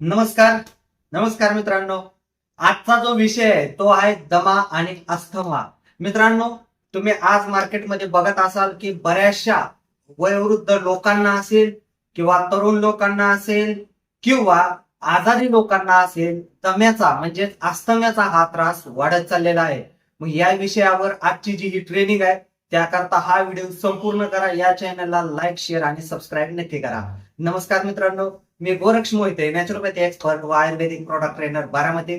नमस्कार. नमस्कार मित्रांनो. आजचा जो विषय आहे तो आहे दमा आणि अस्थमा. मित्रांनो तुम्ही आज मार्केटमध्ये बघत असाल की बऱ्याचशा वयोवृद्ध लोकांना असेल किंवा तरुण लोकांना असेल किंवा आजारी लोकांना असेल दम्याचा म्हणजे अस्थम्याचा हा त्रास वाढत चाललेला आहे. मग या विषयावर आजची जी ही ट्रेनिंग आहे त्याकरता हा व्हिडिओ संपूर्ण करा. या चॅनलला लाईक शेअर आणि सबस्क्राईब नक्की करा. नमस्कार मित्रांनो मी गोरक्ष मोहिते नॅचरोपॅथी एक्सपर्ट व आयुर्वेदिक प्रोडक्ट ट्रेनर बारामती.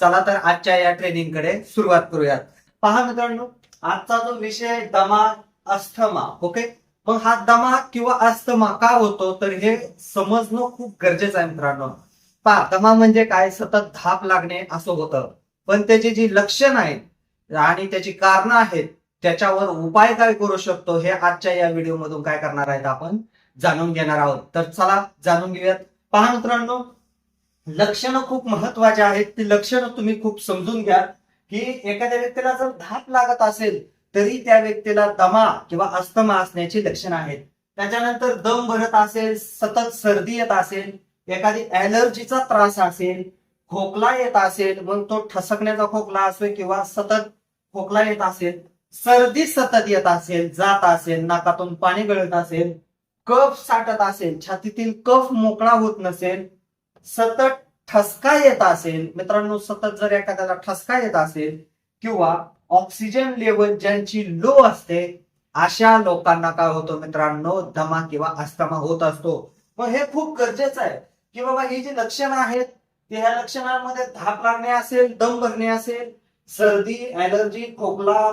चला तर आजच्या या ट्रेनिंगकडे सुरुवात करूयात. पहा मित्रांनो आजचा जो विषय दमा अस्थमा ओके मग हा दमा किंवा अस्थमा का होतो? तर हे समजणं खूप गरजेचं आहे मित्रांनो. पहा दमा म्हणजे काय? सतत धाप लागणे असं होतं. पण त्याची जी लक्षण आहेत आणि त्याची कारणं आहेत त्याच्यावर उपाय काय करू शकतो हे आजच्या या व्हिडिओ मधून काय करणार आहेत आपण? जाणून घेणार आहोत. तर चला जाणून घेऊयात. पहा मित्रांनो लक्षणं खूप महत्त्वाचे आहेत. ती लक्षणं तुम्ही खूप समजून घ्या की एखाद्या व्यक्तीला जर धाप लागत असेल तरी त्या व्यक्तीला दमा किंवा अस्थमा असण्याची लक्षणं आहेत. त्याच्यानंतर दम भरत असेल सतत सर्दी येत असेल एखादी ऍलर्जीचा त्रास असेल खोकला येत असेल मग तो ठसकण्याचा खोकला असो किंवा सतत खोकला येत असेल सर्दी सतत येत असेल जात असेल नाकातून पाणी गळत असेल कफ साठत असेल छातीतील कफ मोकळा होत नसेल सतत ठसका येत असेल मित्रांनो सतत जर एखाद्याला ठसका येत असेल किंवा ऑक्सिजन लेवल ज्यांची लो असते अशा लोकांना काय होतो मित्रांनो दमा किंवा अस्थमा होत असतो. मग हे खूप गरजेचं आहे की बाबा ही जी लक्षणं आहेत ते ह्या लक्षणांमध्ये धाप लागणे असेल दम भरणे असेल सर्दी ऍलर्जी खोकला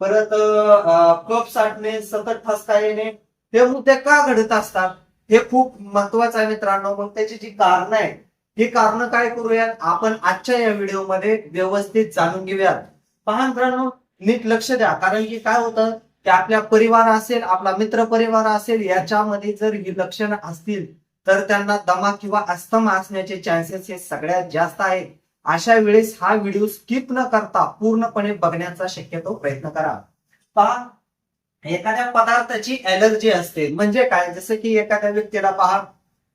परत कप कफ साठणे सतत ठसका येणे हे मुद्दे का घडत असतात? हे खूप महत्वाचं आहे मित्रांनो. मग त्याची जी कारण आहे ही कारण काय करूयात? आपण आजच्या या व्हिडिओमध्ये व्यवस्थित जाणून घेऊयात. पहा मित्रांनो नीट लक्ष द्या. कारण की काय होतं? की आपल्या परिवार असेल आपला मित्र परिवार असेल याच्यामध्ये जर ही लक्षणं असतील तर त्यांना दमा किंवा अस्थमा असण्याचे चान्सेस हे सगळ्यात जास्त आहेत. अशा वेळेस हा व्हिडिओ स्किप न करता पूर्णपणे बघण्याचा शक्यतो प्रयत्न करा. पहा एखाद्या पदार्थाची एलर्जी असते. म्हणजे काय? जसं की एखाद्या व्यक्तीला पहा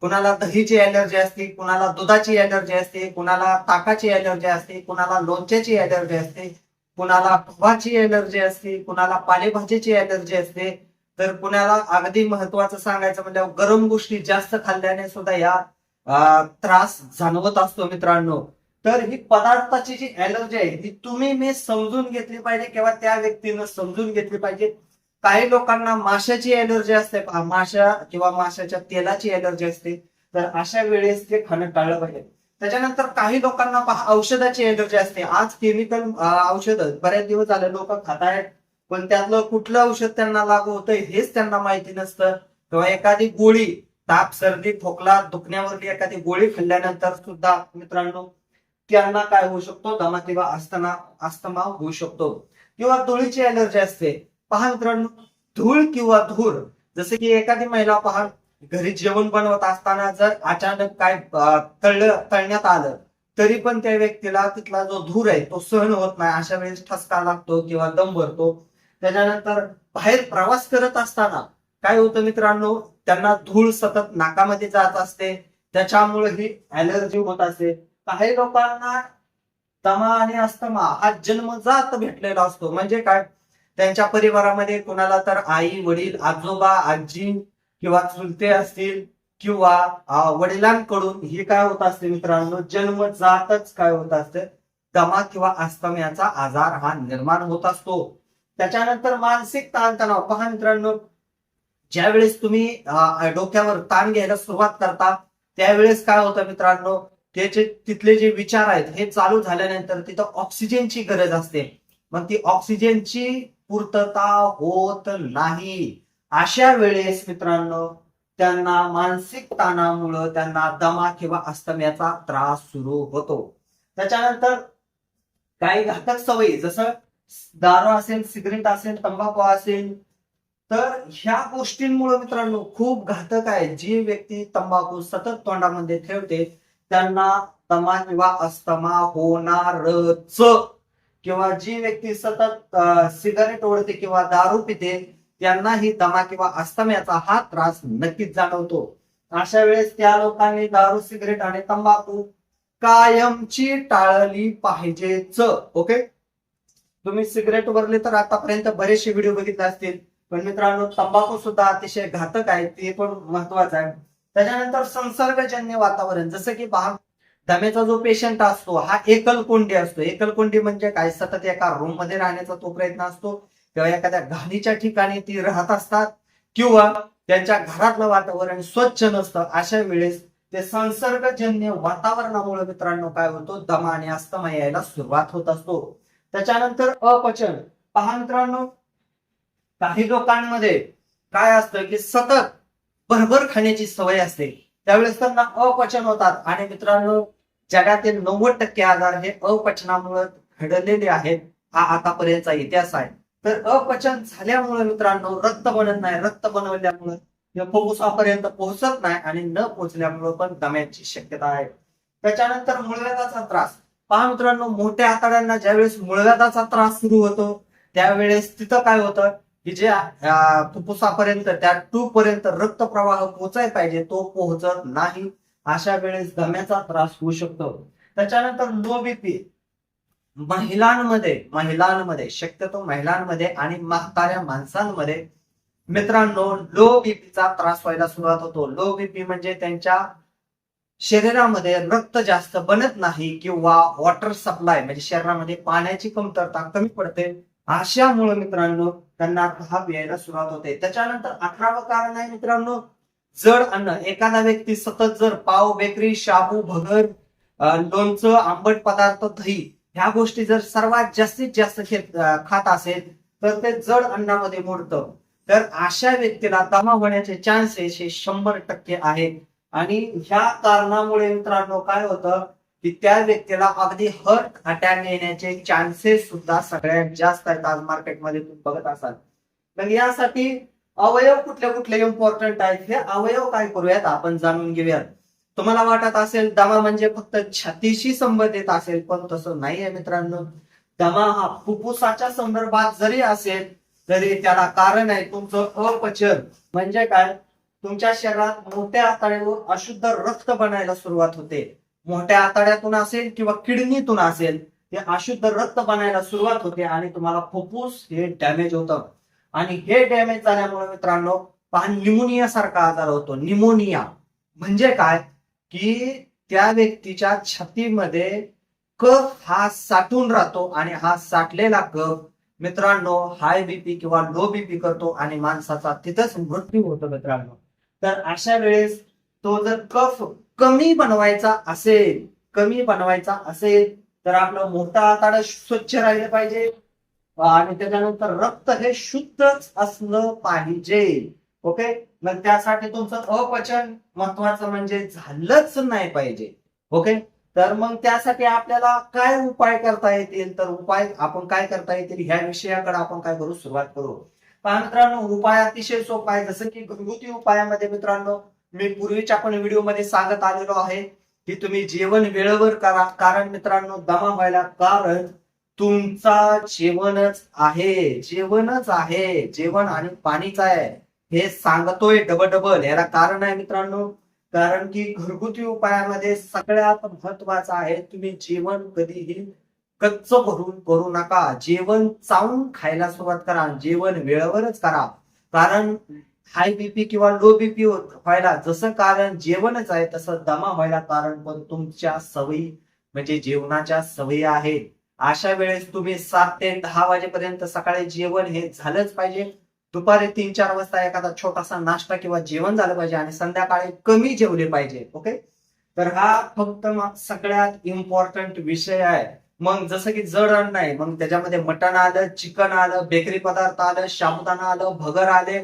कुणाला दहीची एलर्जी असते कुणाला दुधाची एलर्जी असते कुणाला ताकाची एलर्जी असते कुणाला लोणच्याची एलर्जी असते कुणाला गव्हाची एलर्जी असते कुणाला पालेभाजीची एलर्जी असते. तर कुणाला अगदी महत्वाचं सांगायचं म्हणजे गरम गोष्टी जास्त खाल्ल्याने सुद्धा या त्रास जाणवत असतो मित्रांनो. तर ही पदार्थाची जी एलर्जी आहे ही तुम्ही मी समजून घेतली पाहिजे किंवा त्या व्यक्तीनं समजून घेतली पाहिजे. काही लोकांना माशाची एलर्जी असते माशा किंवा माशाच्या तेलाची एलर्जी असते तर अशा वेळेस ते खाणं टाळलं पाहिजे. त्याच्यानंतर काही लोकांना पहा औषधाची एलर्जी असते. आज केमिकल औषध बऱ्याच दिवस झाले लोक खात आहेत पण त्यातलं कुठलं औषध त्यांना लागू होतं हेच त्यांना माहिती नसतं. किंवा एखादी गोळी ताप सर्दी खोकला दुखण्यावरती एखादी गोळी खाल्ल्यानंतर सुद्धा मित्रांनो त्यांना काय होऊ शकतो? दमा किंवा अस्थमा अस्थमा होऊ शकतो. किंवा धुळीची एलर्जी असते. पहा मित्रांनो धूळ किंवा धूर जसे की एखादी महिला पहा घरी जेवण बनवत असताना जर अचानक काय तळलं तळण्यात आलं तरी पण त्या व्यक्तीला तिथला जो धूर आहे तो सहन होत नाही. अशा वेळेस ठसका लागतो किंवा दम भरतो. त्याच्यानंतर बाहेर प्रवास करत असताना काय होतं मित्रांनो त्यांना धूळ सतत नाकामध्ये जात असते. त्याच्यामुळे ही ऍलर्जी होत असते. काही लोकांना तमा आणि अस्तमा हा जन्मजात भेटलेला असतो. म्हणजे काय? त्यांच्या परिवारामध्ये कोणाला तर आई वडील आजोबा आजी किंवा चुलते असतील किंवा वडिलांकडून हे काय होत असते मित्रांनो? जन्मजातच काय होत असते? दमा किंवा अस्तम्याचा आजार हा निर्माण होत असतो. त्याच्यानंतर मानसिक ताणतणाव. पहा मित्रांनो ज्यावेळेस तुम्ही डोक्यावर ताण घ्यायला सुरुवात करता त्यावेळेस काय होतं मित्रांनो? त्याचे तिथले जे विचार आहेत हे चालू झाल्यानंतर तिथं ऑक्सिजनची गरज असते. मग ती ऑक्सिजनची पूर्तता होत नाही. अशा वेळेस मित्रांनो त्यांना मानसिक ताणामुळं त्यांना दमा किंवा अस्तम्याचा त्रास सुरू होतो. त्याच्यानंतर काही घातक सवयी जसं दारू असेल सिगरेट असेल तंबाखू असेल तर ह्या गोष्टींमुळे मित्रांनो खूप घातक आहे. जी व्यक्ती तंबाखू सतत तोंडामध्ये ठेवते त्यांना दमा किंवा अस्तमा होणारच. किंवा जी व्यक्ती सतत सिगारेट ओढते किंवा दारू पिते त्यांनाही दमा किंवा अस्तम्याचा हा त्रास नक्कीच जाणवतो. अशा वेळेस त्या लोकांनी दारू सिगरेट आणि तंबाखू कायमची टाळली पाहिजेच. ओके? तुम्ही सिगरेट वरले तर आतापर्यंत बरेचसे व्हिडिओ बघितले असतील पण मित्रांनो तंबाखू सुद्धा अतिशय घातक आहे ते पण महत्वाचं आहे. त्याच्यानंतर संसर्गजन्य वातावरण जसं की पहा दम्याचा जो पेशंट असतो हा एकलकोंडी असतो. एकलकोंडी म्हणजे काय? सतत एका रूममध्ये राहण्याचा तो प्रयत्न असतो. किंवा एखाद्या घाणीच्या ठिकाणी ती राहत असतात किंवा त्यांच्या घरातलं वातावरण स्वच्छ नसतं अशा वेळेस ते संसर्गजन्य वातावरणामुळे मित्रांनो काय होतो? दमा आणि अस्तमा यायला सुरुवात होत असतो. त्याच्यानंतर अपचन. पहा मित्रांनो काही लोकांमध्ये काय असतं की सतत भरभर खाण्याची सवय असते. त्यावेळेस त्यांना अपचन होतात. आणि मित्रांनो जगातील नव्वद टक्के आजार हे अपचनामुळे घडलेले आहेत हा आतापर्यंतचा इतिहास आहे. तर अपचन झाल्यामुळे मित्रांनो रक्त बनत नाही. रक्त बनवल्यामुळे फुफ्फुसापर्यंत पोहोचत नाही आणि न पोहोचल्यामुळे पण दम्याची शक्यता आहे. त्याच्यानंतर मुळव्याधाचा त्रास. पहा मित्रांनो मोठ्या हाताळ्यांना ज्यावेळेस मुळव्याधाचा त्रास सुरू होतो त्यावेळेस तिथं काय होतं की जे फुफ्फुसापर्यंत त्या ट्यूब पर्यंत रक्त प्रवाह पोहोचाय पाहिजे तो पोहोचत नाही. अशा वेळेस दम्याचा त्रास होऊ शकतो. त्याच्यानंतर लो बीपी महिलांमध्ये महिलांमध्ये शक्यतो महिलांमध्ये आणि म्हाताऱ्या माणसांमध्ये मित्रांनो लो बीपीचा त्रास व्हायला सुरुवात होतो. लो बीपी म्हणजे त्यांच्या शरीरामध्ये रक्त जास्त बनत नाही किंवा वॉटर सप्लाय म्हणजे शरीरामध्ये पाण्याची कमतरता कमी पडते. अशामुळे मित्रांनो त्यांना घाम यायला सुरुवात होते. त्याच्यानंतर अकरावं कारण आहे मित्रांनो जड अन्न एखादा व्यक्ती सतत जर पाव बेकरी शाबू भगर लोणचं आंबट पदार्थ दही ह्या गोष्टी जर सर्वात जास्तीत जास्त खेत- खात असेल तर ते जड अन्नामध्ये मोडतं. तर अशा व्यक्तीला दमा होण्याचे चान्सेस हे शंभर टक्के आहेत. आणि ह्या कारणामुळे मित्रांनो काय होतं की त्या व्यक्तीला अगदी हर्ट अटॅक येण्याचे चान्सेस सुद्धा सगळ्यात जास्त आहेत आज मार्केटमध्ये तुम्ही बघत असाल. मग यासाठी अवयव कुठले कुठले इम्पॉर्टंट आहेत हे अवयव काय करूयात आपण जाणून घेऊयात. तुम्हाला वाटत असेल दमा म्हणजे फक्त छातीशी संबंधित असेल पण तसं नाहीये मित्रांनो. दमा हा फुफ्फुसाच्या संदर्भात जरी असेल तरी त्याला कारण आहे तुमचं अपचन. म्हणजे काय? तुमच्या शरीरात मोठ्या आतड्यावर अशुद्ध रक्त बनायला सुरुवात होते. मोठ्या आतड्यातून असेल किंवा किडनीतून असेल ते अशुद्ध रक्त बनायला सुरुवात होते आणि तुम्हाला फुफ्फुस हे डॅमेज होतं. आणि हे डॅमेज झाल्यामुळे मित्रांनो पहा निमोनिया सारखा आजार होतो. निमोनिया म्हणजे काय? की त्या व्यक्तीच्या छातीमध्ये कफ हा साठून राहतो आणि हा साठलेला कफ मित्रांनो हाय बीपी किंवा लो बीपी करतो आणि माणसाचा तिथंच मृत्यू होतो मित्रांनो. तर अशा वेळेस तो जर कफ कमी बनवायचा असेल कमी बनवायचा असेल तर आपलं मोठं आताड स्वच्छ राहिलं पाहिजे. आणि त्याच्यानंतर रक्त हे शुद्धच असलं पाहिजे. ओके? मग त्यासाठी तुमचं अपचन महत्वाचं म्हणजे झालंच नाही पाहिजे. ओके? तर मग त्यासाठी आपल्याला काय उपाय करता येतील? तर उपाय आपण काय करता येतील? ह्या विषयाकडे आपण काय करू? सुरुवात करू. मित्रांनो उपाय अतिशय सोपा आहे. जसं की घरगुती उपायामध्ये मित्रांनो मी पूर्वीच्या पण व्हिडिओमध्ये सांगत आलेलो आहे की तुम्ही जेवण वेळेवर करा. कारण मित्रांनो दमा व्हायला कारण तुमचा जेवणच आहे जेवणच आहे जेवण आणि पाणीच आहे. हे सांगतोय डबल डबल याला कारण आहे मित्रांनो. कारण की घरगुती उपायामध्ये सगळ्यात महत्वाचं आहे तुम्ही जेवण कधीही कच्च भरून करू नका. जेवण चावून खायला सुरुवात करा. जेवण वेळेवरच करा. कारण हाय बीपी किंवा लो बीपी व्हायला जसं कारण जेवणच आहे तसं दमा व्हायला कारण पण तुमच्या सवयी म्हणजे जेवणाच्या सवयी आहेत. अशा वेळेस तुम्ही सात ते दहा वाजेपर्यंत सकाळी जेवण हे झालंच पाहिजे. दुपारी तीन चार वाजता एखादा छोटासा नाश्ता किंवा जेवण झालं पाहिजे आणि संध्याकाळी कमी जेवले पाहिजे ओके? तर हा फक्त सगळ्यात इम्पॉर्टंट विषय आहे. मग जसं की जड अन्न आहे मग त्याच्यामध्ये मटण आलं चिकन आलं बेकरी पदार्थ आलं शाबुदाना आलं भगर आले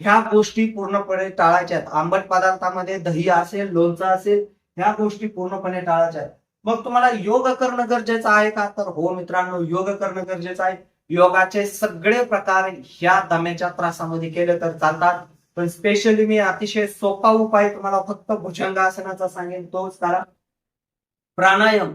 ह्या गोष्टी पूर्णपणे टाळायच्या आहेत. आंबट पदार्थामध्ये दही असेल लोणचं असेल ह्या गोष्टी पूर्णपणे टाळायच्या आहेत. मग तुम्हाला योग करणं गरजेचं आहे का? तर हो मित्रांनो योग करणं गरजेचं आहे. योगाचे सगळे प्रकार ह्या दम्याच्या त्रासामध्ये केले तर चालतात. पण स्पेशली मी अतिशय सोपा उपाय तुम्हाला फक्त भुजंगासनाचा सांगेन तोच करा. प्राणायाम.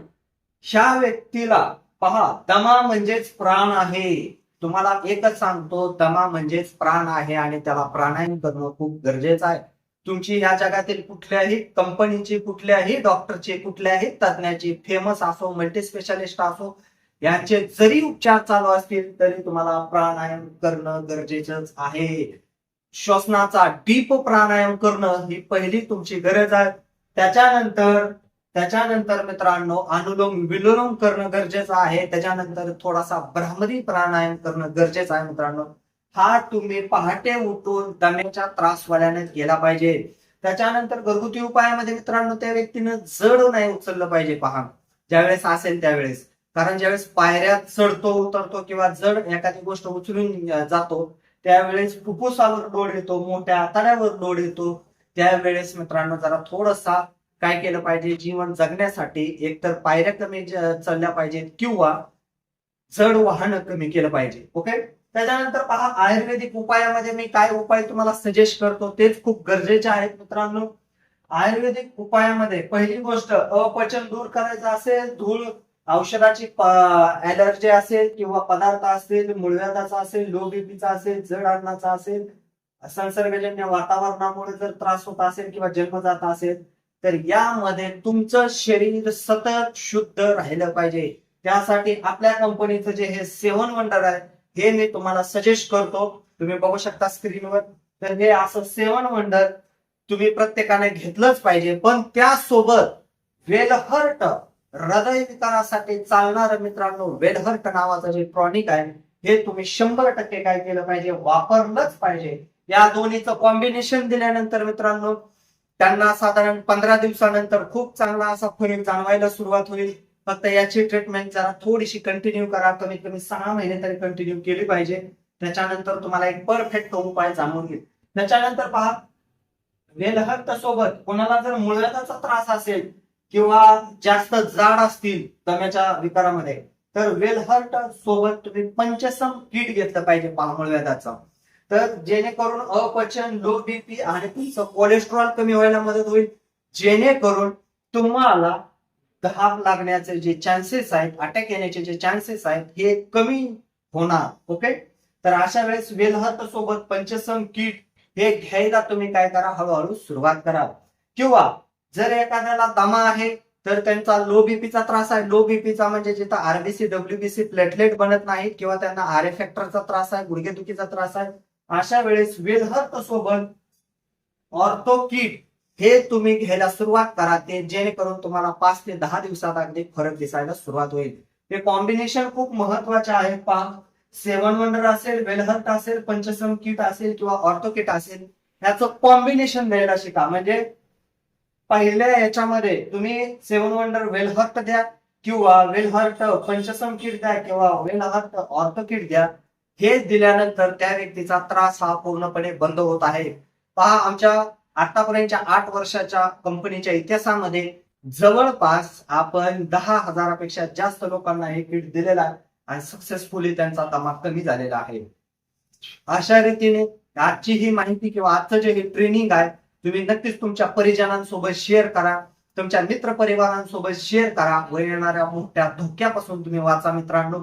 ह्या व्यक्तीला पहा दमा म्हणजेच प्राण आहे. तुम्हाला एकच सांगतो दमा म्हणजेच प्राण आहे आणि त्याला प्राणायाम करणं खूप गरजेचं आहे. तुमची या जगातील कुठल्याही कंपनीची कुठल्याही डॉक्टरचे कुठल्याही तज्ञाची फेमस असो मल्टी स्पेशालिस्ट असो यांचे जरी उपचार चालू असतील तरी तुम्हाला प्राणायाम करणं गरजेचंच आहे. श्वसनाचा डीप प्राणायाम करणं ही पहिली तुमची गरज आहे. त्याच्यानंतर त्याच्यानंतर मित्रांनो अनुलोम विलोम करणं गरजेचं आहे. त्याच्यानंतर थोडासा भ्रामरी प्राणायाम करणं गरजेचं आहे मित्रांनो. हा तुम्ही पहाटे उठून दम्याच्या त्रासवाल्याने गेला पाहिजे. त्याच्यानंतर घरगुती उपायामध्ये मित्रांनो त्या व्यक्तीनं जड नाही उचललं पाहिजे पहा ज्यावेळेस असेल त्यावेळेस. कारण ज्यावेळेस पायऱ्या चढतो उतरतो किंवा जड एखादी गोष्ट उचलून जातो त्यावेळेस फुफ्फुसावर लोड येतो मोठ्या आतड्यावर लोड येतो. त्यावेळेस मित्रांनो जरा थोडासा काय केलं पाहिजे जीवन जगण्यासाठी एकतर पायऱ्या कमी चढल्या पाहिजेत किंवा जड वाहन कमी केलं पाहिजे. ओके? त्याच्यानंतर पहा आयुर्वेदिक उपायामध्ये मी काय उपाय तुम्हाला सजेस्ट करतो तेच खूप गरजेचे आहेत मित्रांनो. आयुर्वेदिक उपायामध्ये पहिली गोष्ट अपचन दूर करायचं असेल धूळ औषधाची ऍलर्जी असेल किंवा पदार्थ असेल मुळव्याधाचा असेल लो बीपीचा असेल जड अन्नाचा असेल संसर्गजन्य वातावरणामुळे जर त्रास होत असेल किंवा जन्मजात असेल तर यामध्ये तुमचं शरीर सतत शुद्ध राहिलं पाहिजे. त्यासाठी आपल्या कंपनीचं जे हे सेवन वंडर आहे हे मी तुम्हाला सजेस्ट करतो. तुम्ही बघू शकता स्क्रीनवर तर हे असं सेवन वंडर तुम्ही प्रत्येकाने घेतलंच पाहिजे. पण त्यासोबत वेलहर्ट हृदय विकारासाठी चालणारं मित्रांनो वेलहर्ट नावाचं जे टॉनिक आहे हे तुम्ही शंभर टक्के काय केलं पाहिजे? वापरलंच पाहिजे. या दोन्हीचं कॉम्बिनेशन दिल्यानंतर मित्रांनो त्यांना साधारण पंधरा दिवसानंतर खूप चांगला असा फरक जाणवायला सुरुवात होईल. फक्त याची ट्रीटमेंट जरा थोडीशी कंटिन्यू करा. कमीत कमी सहा महिने तरी कंटिन्यू केली पाहिजे. त्याच्यानंतर तुम्हाला एक परफेक्ट उपाय जाणून घेईल. त्याच्यानंतर पहा वेलहर्ट सोबत कोणाला जर मुळव्याचा त्रास असेल किंवा जास्त जाड असतील दम्याच्या विकारामध्ये तर वेलहर्ट सोबत तुम्ही पंचसम किट घेतलं पाहिजे पहा तर जेणेकरून अपचन लो बीपी आणि तुमचं कोलेस्ट्रॉल कमी व्हायला मदत होईल. जेणेकरून तुम्हाला धाप लागण्याचे जे चान्सेस आहेत अटॅक येण्याचे जे चान्सेस आहेत हे कमी होणार ओके तर अशा वेळेस वेलहत सोबत पंचसम किट हे घ्यायला तुम्ही काय करा? हळूहळू सुरुवात करा. किंवा जर एखाद्याला दमा आहे तर त्यांचा लो बीपीचा त्रास आहे. लो बीपीचा म्हणजे जिथं आरबीसी डब्ल्यूबीसी प्लेटलेट बनत नाहीत किंवा त्यांना आर फॅक्टरचा त्रास आहे गुडघेदुखीचा त्रास आहे अशा वेळेस वेलहत सोबत ऑर्थो किट हे तुम्ही घ्यायला सुरुवात करा ते जेणेकरून तुम्हाला पाच ते दहा दिवसात अगदी फरक दिसायला सुरुवात होईल. हे कॉम्बिनेशन खूप महत्त्वाचे आहे पहा. सेवन वंडर असेल वेलहर्ट असेल पंचसम किट असेल किंवा ऑर्थो किट असेल ह्याचं कॉम्बिनेशन द्यायला शिका. म्हणजे पहिल्या याच्यामध्ये तुम्ही सेवन वंडर वेलहर्ट द्या किंवा वेलहर्ट पंचसम किट द्या किंवा वेलहर्ट ऑर्थो किट द्या हे दिल्यानंतर त्या व्यक्तीचा त्रास हा पूर्णपणे बंद होत आहे. पहा आमच्या आतापर्यंतच्या आठ वर्षाच्या कंपनीच्या इतिहासामध्ये जवळपास आपण दहा हजारापेक्षा जास्त लोकांना हे किट दिलेला आहे आणि सक्सेसफुली त्यांचा दमा कमी झालेला आहे. अशा रीतीने आजची ही माहिती किंवा आजचं जे हे ट्रेनिंग आहे तुम्ही नक्कीच तुमच्या परिजनांसोबत शेअर करा तुमच्या मित्र परिवारांसोबत शेअर करा. व येणाऱ्या मोठ्या धोक्यापासून तुम्ही वाचा मित्रांनो.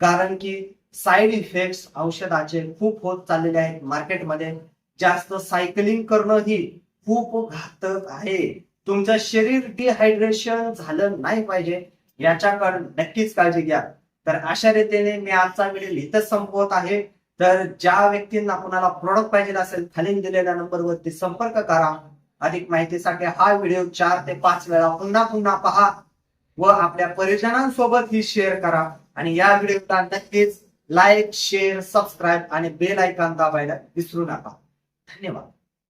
कारण की साईड इफेक्ट्स औषधाचे खूप होत चाललेले आहेत मार्केटमध्ये जास्त सायकलिंग करणं ही खूप घातक आहे. तुमचं शरीर डिहायड्रेशन झालं नाही पाहिजे याच्याकडे नक्कीच काळजी घ्या. तर अशा रीतीने मी आजचा व्हिडिओ इथंच संपवत आहे. तर ज्या व्यक्तींना कुणाला प्रोडक्ट पाहिजे असेल खाली दिलेल्या नंबरवरती संपर्क करा. अधिक माहितीसाठी हा व्हिडिओ चार ते पाच वेळा पुन्हा पुन्हा पहा व आपल्या परिजनांसोबत ही शेअर करा. आणि या व्हिडिओला नक्कीच लाईक शेअर सबस्क्राईब आणि बेल आयकॉन दाबायला विसरू नका. धन्यवाद